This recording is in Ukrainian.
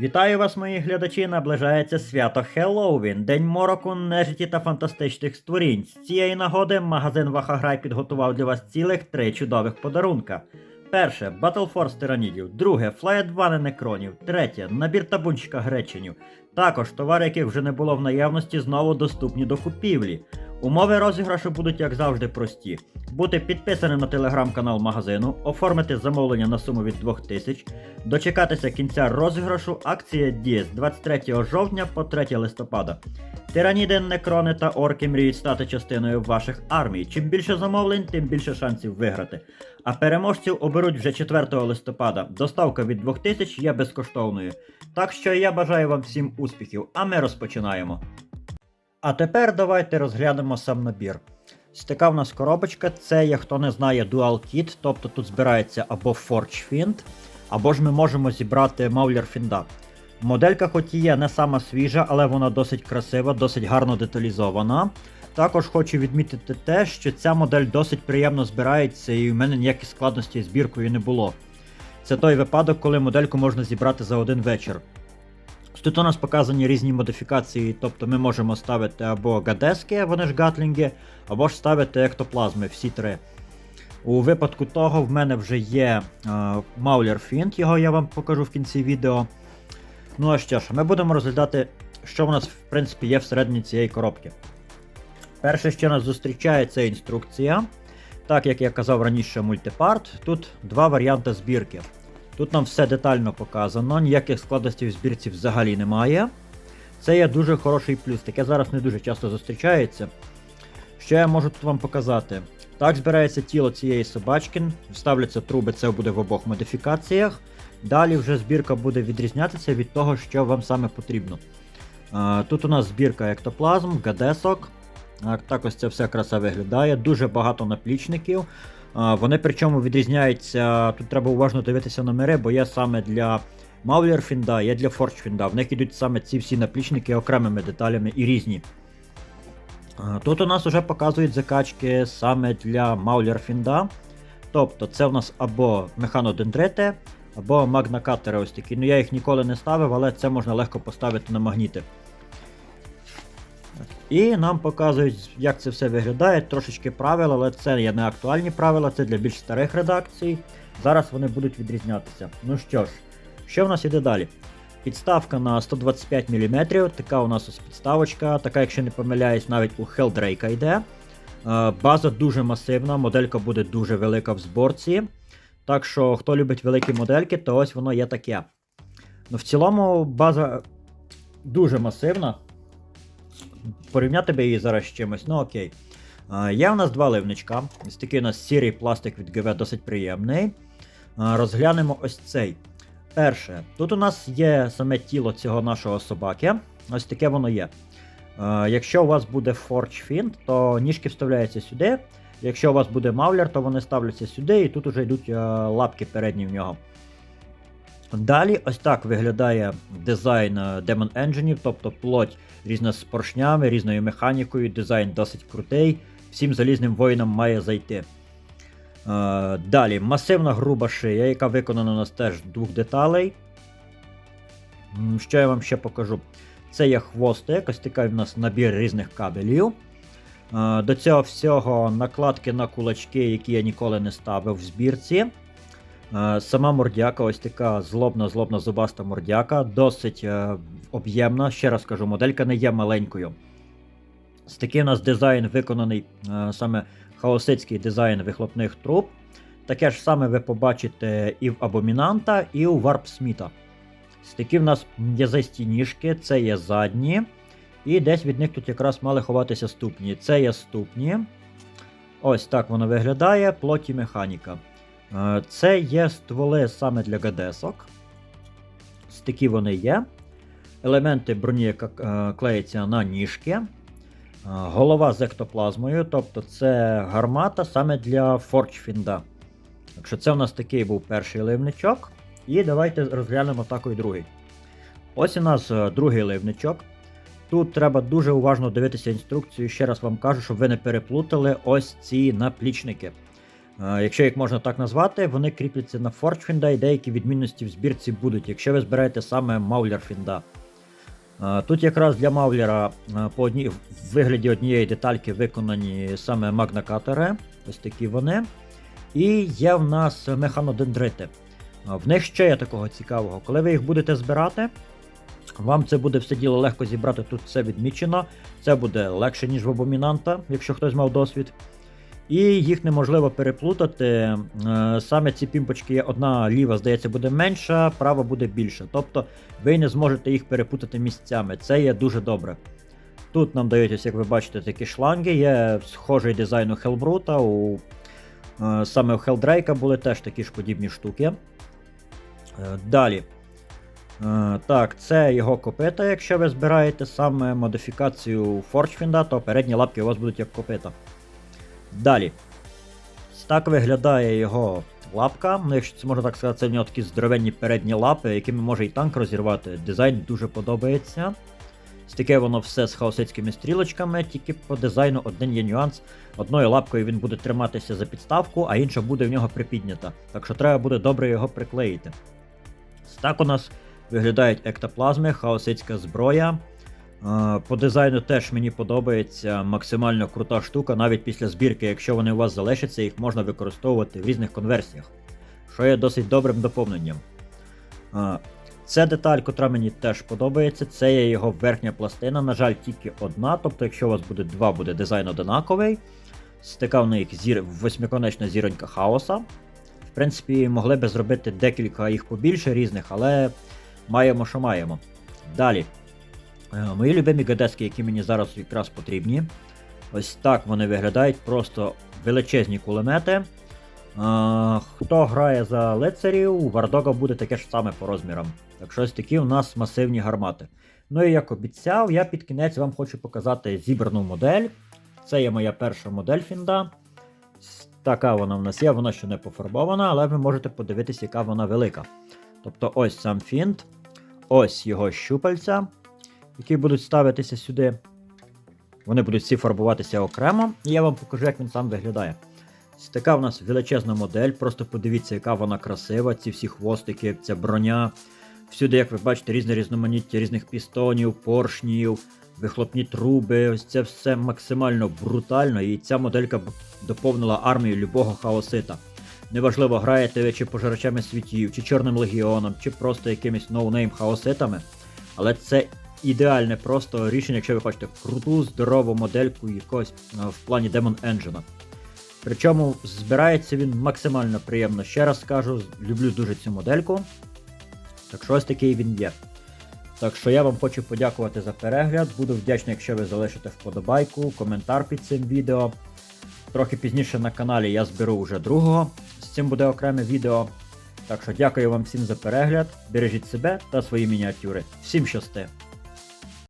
Вітаю вас, мої глядачі! Наближається свято Хеллоуін, День мороку, нежиті та фантастичних створінь. З цієї нагоди магазин Вахаграй підготував для вас цілих три чудових подарунка. Перше Battle тиранідів, друге 2 некронів, третє набір табунчика греченів. Також товари, яких вже не було в наявності, знову доступні до купівлі. Умови розіграшу будуть, як завжди, прості: бути підписаним на телеграм-канал магазину, оформити замовлення на суму від 2000, дочекатися кінця розіграшу. Акція діє з 23 жовтня по 3 листопада. Тираніди, некрони та орки мріють стати частиною ваших армій. Чим більше замовлень, тим більше шансів виграти. А переможців оберуть вже 4 листопада. Доставка від 2000 є безкоштовною. Так що я бажаю вам всім успіхів, а ми розпочинаємо. А тепер давайте розглянемо сам набір. Ось така в нас коробочка, це є, хто не знає, Dual Kit, тобто тут збирається або Forge Find, або ж ми можемо зібрати Mauler Фінда. Моделька хоч і є не сама свіжа, але вона досить красива, досить гарно деталізована. Також хочу відмітити те, що ця модель досить приємно збирається і в мене ніяких складностей збіркою не було. Це той випадок, коли модельку можна зібрати за один вечір. Тут у нас показані різні модифікації, тобто ми можемо ставити або гадески, вони ж гатлінги, або ж ставити ектоплазми, всі три. У випадку того, в мене вже є Маулер Фінт, його я вам покажу в кінці відео. Ну а що ж, ми будемо розглядати, що в нас в принципі є всередині цієї коробки. Перше, що нас зустрічає, це інструкція. Так як я казав раніше, мультипарт. Тут два варіанти збірки. Тут нам все детально показано, ніяких складностей в збірці взагалі немає. Це є дуже хороший плюс, таке зараз не дуже часто зустрічається. Що я можу тут вам показати? Так збирається тіло цієї собачки, вставляться труби, це буде в обох модифікаціях. Далі вже збірка буде відрізнятися від того, що вам саме потрібно. Тут у нас збірка ектоплазм, гадесок. Так ось це все краса виглядає. Дуже багато наплічників. Вони причому відрізняються. Тут треба уважно дивитися номери, бо є саме для Mauler Фінда, є для Forge Фінда. В них ідуть саме ці всі наплічники окремими деталями і різні. Тут у нас вже показують закачки саме для Mauler Фінда. Тобто це у нас або механодендрити, або магнакатери ось такі. Ну я їх ніколи не ставив, але це можна легко поставити на магніти. І нам показують, як це все виглядає, трошечки правил, але це є не актуальні правила, це для більш старих редакцій. Зараз вони будуть відрізнятися. Ну що ж, що в нас іде далі? Підставка на 125 мм, така у нас ось підставочка, така, якщо не помиляюсь, навіть у Helldrake йде. Е, База дуже масивна, моделька буде дуже велика в зборці. Так що, хто любить великі модельки, то ось воно є таке. Ну, В цілому база дуже масивна. Порівняти би її зараз з чимось, ну окей. Є в нас два ливничка. Ось такий у нас сірий пластик від ГВ досить приємний. Розглянемо ось цей. Перше, тут у нас є саме тіло цього нашого собаки. Ось таке воно є. А, Якщо у вас буде Forge Find, то ніжки вставляються сюди. Якщо у вас буде Мавлер, то вони ставляться сюди, і тут вже йдуть лапки передні в нього. Далі ось так виглядає дизайн е, Demon Engine, тобто плоть різна з поршнями, різною механікою, дизайн досить крутий, всім залізним воїнам має зайти. Е, Далі масивна груба шия, яка виконана у нас теж двох деталей. Що я вам ще покажу? Це є хвостик, ось такий у нас набір різних кабелів. Е, До цього всього накладки на кулачки, які я ніколи не ставив в збірці. Е, Сама мордяка, ось така злобна-злобна зубаста мордяка, досить е, об'ємна. Ще раз кажу, моделька не є маленькою. Ось такий у нас дизайн виконаний саме хаосицький дизайн вихлопних труб. Таке ж саме ви побачите і в Абомінанта, і у Варп Такі в нас м'язисті ніжки, це є задні. І десь від них тут якраз мали ховатися ступні. Це є ступні. Ось так воно виглядає, плоті механіка. Е, Це є стволи саме для гадесок. Такі вони є. Елементи броні яка е, клеїться на ніжки. Е, Голова з ектоплазмою, тобто це гармата саме для форчфінда. Так що це у нас такий був перший ливничок. І давайте розглянемо такий другий. Ось у нас е, другий ливничок. Тут треба дуже уважно дивитися інструкцію. Ще раз вам кажу, щоб ви не переплутали ось ці наплічники. Е, Якщо їх можна так назвати, вони кріпляться на Форчфінда і деякі відмінності в збірці будуть, якщо ви збираєте саме Маулер Фінда. Тут якраз для Маулера по одній, в вигляді однієї детальки виконані саме магнакатори, ось такі вони. І є в нас механодендрити. В них ще є такого цікавого. Коли ви їх будете збирати, вам це буде все діло легко зібрати, тут все відмічено. Це буде легше, ніж в абомінанта, якщо хтось мав досвід. І їх неможливо переплутати. Е, Саме ці пімпочки є одна ліва, здається, буде менша, права буде більша. Тобто ви не зможете їх перепутати місцями. Це є дуже добре. Тут нам дають, ось, як ви бачите, такі шланги, є схожий дизайн у Хелбрута, у, е, саме у Хелдрейка були теж такі ж подібні штуки. Е, Далі. Е, Так, це його копита, якщо ви збираєте саме модифікацію Форчфінда, то передні лапки у вас будуть як копита. Далі. Так виглядає його лапка. Ну, якщо це можна так сказати, це в нього такі здоровенні передні лапи, якими може і танк розірвати. Дизайн дуже подобається. Ось таке воно все з хаосицькими стрілочками, тільки по дизайну один є нюанс. Одною лапкою він буде триматися за підставку, а інша буде в нього припіднята. Так що треба буде добре його приклеїти. Так у нас виглядають ектоплазми, хаосицька зброя. Е, По дизайну теж мені подобається максимально крута штука, навіть після збірки, якщо вони у вас залишаться, їх можна використовувати в різних конверсіях, що є досить добрим доповненням. Це деталь, котра мені теж подобається, це є його верхня пластина, на жаль, тільки одна. Тобто, якщо у вас буде два, буде дизайн одинаковий. Стика в них зір... восьмиконечна зіронька хаоса. В принципі, могли би зробити декілька їх побільше різних, але маємо, що маємо. Далі. Е, Мої любимі гадески, які мені зараз якраз потрібні. Ось так вони виглядають, просто величезні кулемети. Е, Хто грає за лицарів, у Вардога буде таке ж саме по розмірам. Так що ось такі у нас масивні гармати. Ну і як обіцяв, я під кінець вам хочу показати зібрану модель. Це є моя перша модель Фінда. Така вона в нас є, вона ще не пофарбована, але ви можете подивитися, яка вона велика. Тобто ось сам фінт, ось його щупальця, які будуть ставитися сюди. Вони будуть всі фарбуватися окремо, і я вам покажу, як він сам виглядає. Така в нас величезна модель, просто подивіться, яка вона красива, ці всі хвостики, ця броня. Всюди, як ви бачите, різне різноманіття різних пістонів, поршнів, вихлопні труби. Ось це все максимально брутально, і ця моделька доповнила армію любого хаосита. Неважливо, граєте ви чи пожирачами світів, чи Чорним легіоном, чи просто якимись ноунейм хаоситами. Але це ідеальне просто рішення, якщо ви хочете круту, здорову модельку якогось а, в плані Demon Engine. Причому збирається він максимально приємно. Ще раз скажу, люблю дуже цю модельку. Так що ось такий він є. Так що я вам хочу подякувати за перегляд. Буду вдячний, якщо ви залишите вподобайку, коментар під цим відео. Трохи пізніше на каналі я зберу вже другого. З цим буде окреме відео. Так що дякую вам всім за перегляд. Бережіть себе та свої мініатюри. Всім щасти!